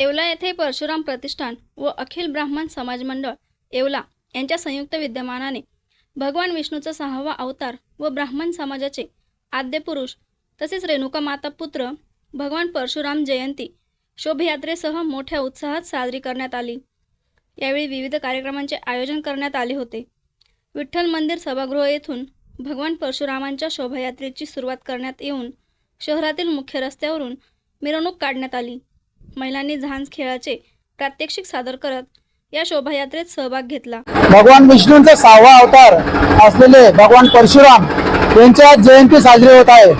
येवला येथे परशुराम प्रतिष्ठान व अखिल ब्राह्मण समाज मंडळ येवला यांच्या संयुक्त विद्यमानाने भगवान विष्णूचा सहावा अवतार व ब्राह्मण समाजाचे आद्य पुरुष तसेच रेणुका माता पुत्र भगवान परशुराम जयंती शोभयात्रेसह मोठ्या उत्साहात साजरी करण्यात आली. यावेळी विविध कार्यक्रमांचे आयोजन करण्यात आले होते. विठ्ठल मंदिर सभागृह येथून भगवान परशुरामांच्या शोभायात्रेची सुरुवात करण्यात येऊन शहरातील मुख्य रस्त्यावरून मिरवणूक काढण्यात आली. महिलांनी झांज खेळाचे प्रात्यक्षिक सादर करत या शोभायात्रेत सहभाग घेतला. भगवान विष्णूंचा सहावा अवतार असलेले भगवान परशुराम यांच्या जयंती साजरी होत आहे.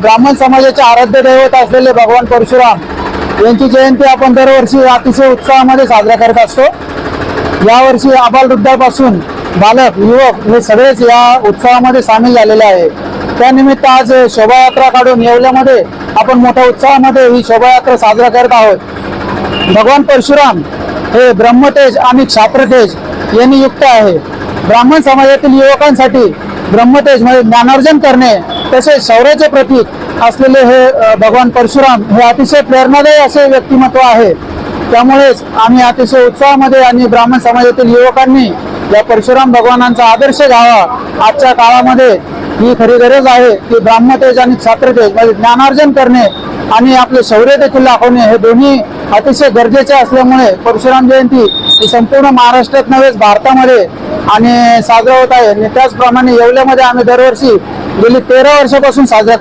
ब्राह्मण समाजाचे आराध्य दैवत असलेले भगवान परशुराम यांची जयंती आपण दरवर्षी अतिशय उत्साहामध्ये साजरा करत असतो. यावर्षी आबालवृद्धापासून बालक युवक हे सगळेच या उत्सवामध्ये सामील झालेले आहे. त्यानिमित्त आज शोभायात्रा काढून येवल्यामध्ये आपण मोठ्या उत्साहामध्ये ही शोभायात्रा साजरा करत आहोत. भगवान परशुराम हे ब्रह्मतेज आणि क्षात्रतेज यांनी युक्त आहे. ब्राह्मण समाजातील युवकांसाठी ब्रह्मतेज म्हणजे ज्ञानार्जन करणे तसेच शौर्याचे प्रतीक असलेले हे भगवान परशुराम हे अतिशय प्रेरणादायी असे व्यक्तिमत्व आहे. त्यामुळेच आम्ही अतिशय उत्साहामध्ये आणि ब्राह्मण समाजातील युवकांनी या परशुराम भगवानांचा आदर्श घ्यावा. आजच्या काळामध्ये ही खरी गरज आहे की ब्राह्मतेज आणि छात्रतेज म्हणजे ज्ञानार्जन करणे आणि आपले शौर्य देखील दाखवणे हे दोन्ही अतिशय गरजेचे असल्यामुळे परशुराम जयंती ही संपूर्ण महाराष्ट्रात नव्हेच भारतामध्ये आणि साजरा होत आहे. आणि त्याचप्रमाणे येवल्यामध्ये आम्ही दरवर्षी गेली तेरा वर्षापासून साजरा